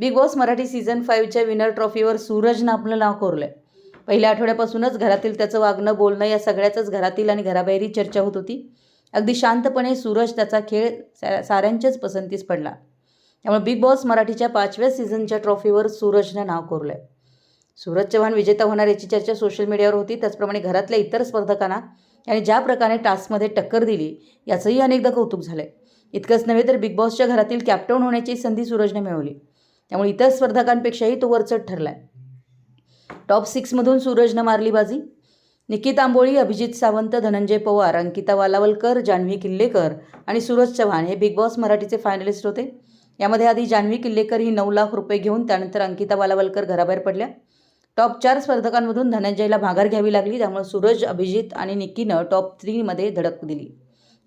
Big Boss Marathi season फाईव्हच्या winner ट्रॉफीवर सूरजनं आपलं नाव कोरलं आहे पहिल्या आठवड्यापासूनच घरातील त्याचं वागणं बोलणं या सगळ्याचंच घरातील आणि घराबाहेरही चर्चा होत होती. अगदी शांतपणे सूरज त्याचा खेळ सा साऱ्यांच्याच पसंतीस पडला. त्यामुळे बिग बॉस मराठीच्या पाचव्या सीझनच्या ट्रॉफीवर सूरजनं नाव कोरलं आहे सूरज चव्हाण विजेता होणार याची चर्चा सोशल मीडियावर होती. त्याचप्रमाणे घरातल्या इतर स्पर्धकांना आणि ज्या प्रकारे टास्कमध्ये टक्कर दिली याचंही अनेकदा कौतुक झालं आहे इतकंच नव्हे तर बिग बॉसच्या घरातील कॅप्टन होण्याची संधी सूरजने मिळवली. त्यामुळे इतर स्पर्धकांपेक्षाही तो वरचढ ठरला आहे टॉप सिक्समधून सूरजनं मारली बाजी. निकित आंबोळी अभिजित सावंत धनंजय पवार अंकिता वालावलकर जान्हवी किल्लेकर आणि सूरज चव्हाण हे बिग बॉस मराठीचे फायनलिस्ट होते. यामध्ये आधी जान्हवी किल्लेकर ही नऊ लाख रुपये घेऊन त्यानंतर अंकिता वालावलकर घराबाहेर पडल्या. टॉप चार स्पर्धकांमधून धनंजयला भागार घ्यावी लागली त्यामुळे सूरज अभिजित आणि निकीनं टॉप थ्रीमध्ये धडक दिली.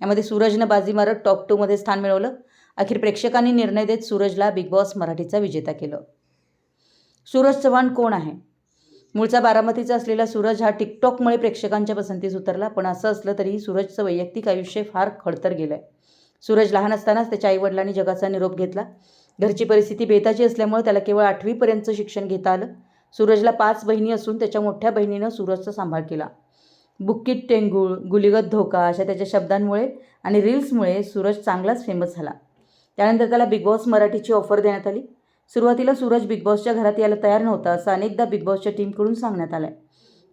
यामध्ये सूरजनं बाजी मारत टॉप टूमध्ये स्थान मिळवलं. अखेर प्रेक्षकांनी निर्णय देत सूरजला बिग बॉस मराठीचा विजेता केलं. सूरज चव्हाण कोण आहे? मूळचा बारामतीचा असलेला सूरज हा टिकटॉकमुळे प्रेक्षकांच्या पसंतीस उतरला पण असं असलं तरीही सूरजचं वैयक्तिक आयुष्य फार खडतर गेलं आहे सूरज लहान असतानाच त्याच्या आईवडिलांनी जगाचा निरोप घेतला. घरची परिस्थिती बेताची असल्यामुळे त्याला केवळ आठवीपर्यंतचं शिक्षण घेता आलं. सूरजला पाच बहिणी असून त्याच्या मोठ्या बहिणीनं सूरजचा सांभाळ केला. बुक्कीट टेंगूळ गुलिगत धोका अशा त्याच्या शब्दांमुळे आणि रील्समुळे सूरज चांगलाच फेमस झाला. त्यानंतर त्याला बिग बॉस मराठीची ऑफर देण्यात आली. सुरुवातीला सूरज बिग बॉसच्या घरात यायला तयार नव्हता असं अनेकदा बिग बॉसच्या टीमकडून सांगण्यात आलं आहे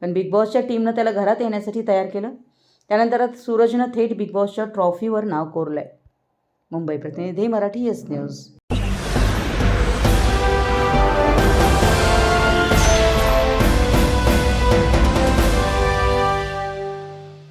पण बिग बॉसच्या टीमनं त्याला घरात येण्यासाठी तयार केलं. त्यानंतर सूरजनं थेट बिग बॉसच्या ट्रॉफीवर नाव कोरलं आहे मुंबई प्रतिनिधी मराठी यस न्यूज